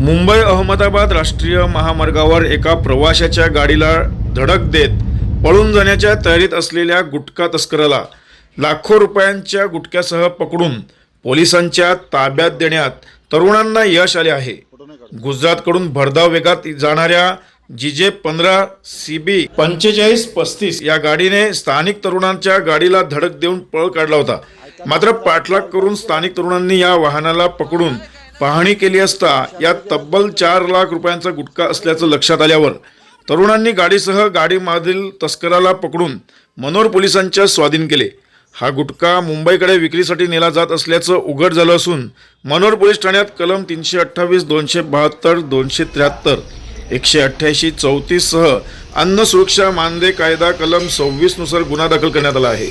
मुंबई अहमदाबाद राष्ट्रीय महामार्गावर एका प्रवाशाच्या गाडीला धडक देत पळून जाण्याच्या तयारीत असलेल्या गुटखा तस्कराला लाखो रुपयांच्या गुटख्यासह पकडून पोलिसांच्या ताब्यात देण्यात तरुणांना यश आले आहे. गुजरातकडून भरधाव वेगात जाणाऱ्या जीजे पंधरा सी बी पंचेचाळीस पस्तीस या गाडीने स्थानिक तरुणांच्या गाडीला धडक देऊन पळ काढला होता. मात्र पाठलाग करून स्थानिक तरुणांनी या वाहनाला पकडून पाहणी केली असता यात तब्बल चार लाख रुपयांचा गुटखा असल्याचं लक्षात आल्यावर तरुणांनी गाडीसह गाडीमधील तस्कराला पकडून मनोर पोलिसांच्या स्वाधीन केले. हा गुटखा मुंबईकडे विक्रीसाठी नेला जात असल्याचं उघड झालं असून मनोर पोलीस ठाण्यात कलम तीनशे अठ्ठावीस दोनशे बहात्तर दोनशे त्र्याहत्तर एकशे अठ्ठ्याऐंशी चौतीससह अन्न सुरक्षा मानदे कायदा कलम सव्वीसनुसार गुन्हा दाखल करण्यात आला आहे.